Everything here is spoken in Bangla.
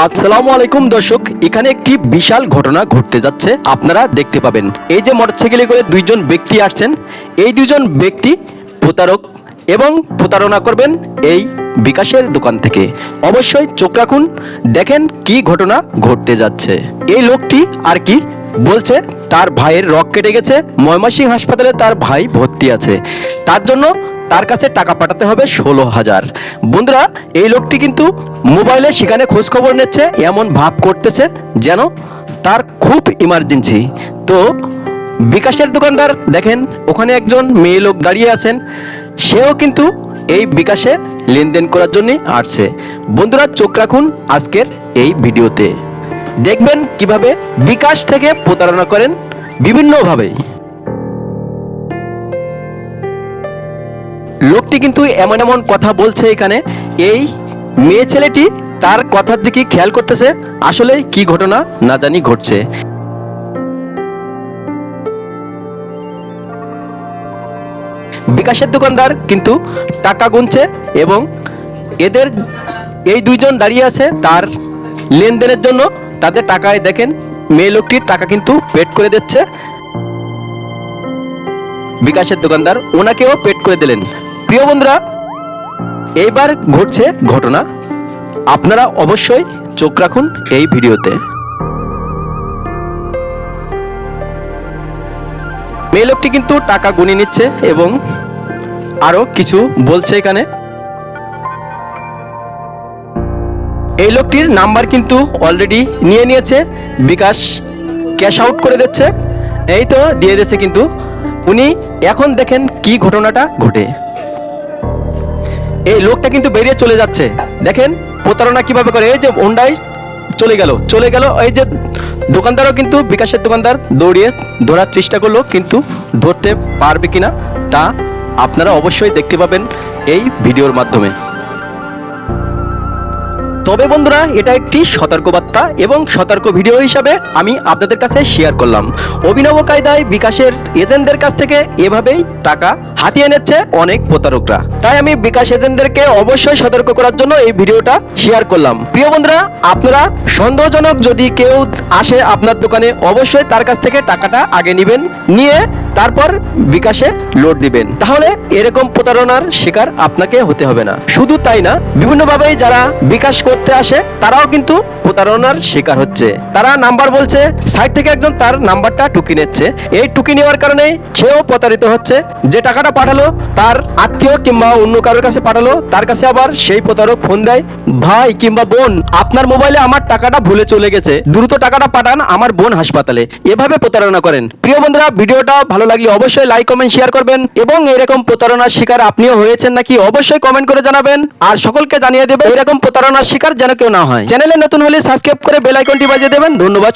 আসসালামু আলাইকুম দর্শক, এখানে একটি বিশাল ঘটনা ঘটতে যাচ্ছে, আপনারা দেখতে পাবেন। এই যে মোটরসাইকেলে করে দুইজন ব্যক্তি আসছেন, এই দুইজন ব্যক্তি প্রতারক এবং প্রতারণা করবেন এই বিকাশের দোকান থেকে। অবশ্যই চোখ রাখুন, দেখেন কি ঘটনা ঘটতে যাচ্ছে। এই লোকটি আর কি বলছে, তার ভাইয়ের রক কেটে গেছে ময়মাসিং হাসপাতালে তার ভাই ভর্তি আছে। তার জন্য তার কাছে টাকা পাঠাতে হবে ষোলো হাজার। বন্ধুরা, এই লোকটি কিন্তু মোবাইলে সেখানে খোঁজ খবর নিচ্ছে, এমন ভাব করতেছে যেন তার খুব ইমার্জেন্সি তো বিকাশের দোকানদার দেখেন, ওখানে একজন মেয়ে লোক দাঁড়িয়ে আছেন। সেও কিন্তু এই বিকাশে লেনদেন করার জন্যই আসছে। বন্ধুরা, চোখ রাখুন আজকের এই ভিডিওতে। দেখবেন কীভাবে বিকাশ থেকে প্রতারণা করেন বিভিন্নভাবেই লোকটি কিন্তু এমন এমন কথা বলছে এখানে। এই মেয়ে ছেলেটি তার কথার দিকে খেয়াল করতেছে, আসলে কি ঘটনা না জানি ঘটছে। বিকাশের দোকানদার কিন্তু টাকা গুনছে এবং এদের এই দুইজন দাঁড়িয়ে আছে তার লেনদেনের জন্য। তাদের টাকায় দেখেন, মেয়ে লোকটির টাকা কিন্তু পেড করে দিচ্ছে। বিকাশের দোকানদার ওনাকেও পেড করে দিলেন। প্রিয় বন্ধুরা এইবার ঘটছে ঘটনা। আপনারা অবশ্যই চোখ রাখুন এই ভিডিওতে। মেয়ে লোকটি কিন্তু টাকা গুনে নিচ্ছে এবং আরও কিছু বলছে এখানে। এই লোকটির নাম্বার কিন্তু অলরেডি নিয়ে নিয়েছে, বিকাশ ক্যাশ আউট করে দিচ্ছে। এই তো দিয়ে দিচ্ছে কিন্তু। উনি এখন দেখেন কি ঘটনাটা ঘটে। এই লোকটা কিন্তু বেরিয়ে চলে যাচ্ছে। দেখেন, প্রতারণা কীভাবে করে, এই যে হোন্ডাই চলে গেল চলে গেল, এই যে দোকানদারও কিন্তু, বিকাশের দোকানদার দৌড়িয়ে ধরার চেষ্টা করল, কিন্তু ধরতে পারবে কিনা, তা আপনারা অবশ্যই দেখতে পাবেন এই ভিডিওর মাধ্যমে। তবে বন্ধুরা, এটা একটি সতর্কবার্তা এবং সতর্ক ভিডিও হিসাবে আমি আপনাদের কাছে শেয়ার করলাম। অভিনব কায়দায় বিকাশের এজেন্টদের কাছ থেকে এভাবেই টাকা হাতিয়ে নিচ্ছে অনেক প্রতারকরা। তাই আমি বিকাশ এজেন্টদেরকে অবশ্যই সতর্ক করার জন্য এই ভিডিওটা শেয়ার করলাম। প্রিয় বন্ধুরা, আপনারা সন্দেহজনক যদি কেউ আসে আপনার দোকানে, অবশ্যই তার কাছ থেকে টাকাটা আগে নেবেন। নিয়ে তারপর বিকাশে লোড দিবেন। তাহলে এরকম প্রতারণার শিকার আপনাকে হতে হবে না। শুধু তাই না, বিভিন্নভাবেই যারা বিকাশ করতে আসে, তারাও কিন্তু প্রতারণার শিকার হচ্ছে। তারা নাম্বার বলছে সাইড থেকে একজন তার নাম্বারটা টুকি নিচ্ছে। এই টুকি নেওয়ার কারণে সেও প্রতারিত হচ্ছে। যে টাকাটা পাঠালো, তার আত্মীয় কিংবা অন্য কারোর কাছে পাঠালো, তার কাছে আবার সেই প্রতারক ফোন দেয়, ভাই কিংবা বোন, আপনার মোবাইলে আমার টাকাটা ভুলে চলে গেছে। দ্রুত টাকাটা পাঠান আমার বোন হাসপাতালে। এভাবে প্রতারণা করেন। প্রিয় বন্ধুরা, ভিডিওটা ভালো লাগলে অবশ্যই লাইক কমেন্ট শেয়ার করবেন এবং এরকম প্রতারণার শিকার আপনিও হয়েছেন নাকি অবশ্যই কমেন্ট করে জানাবেন। আর সকলকে জানিয়ে দেবেন এরকম প্রতারণার শিকার যেন কেউ না হয়। চ্যানেলে নতুন হলে সাবস্ক্রাইব করে বেল আইকনটি বাজিয়ে দেবেন। ধন্যবাদ।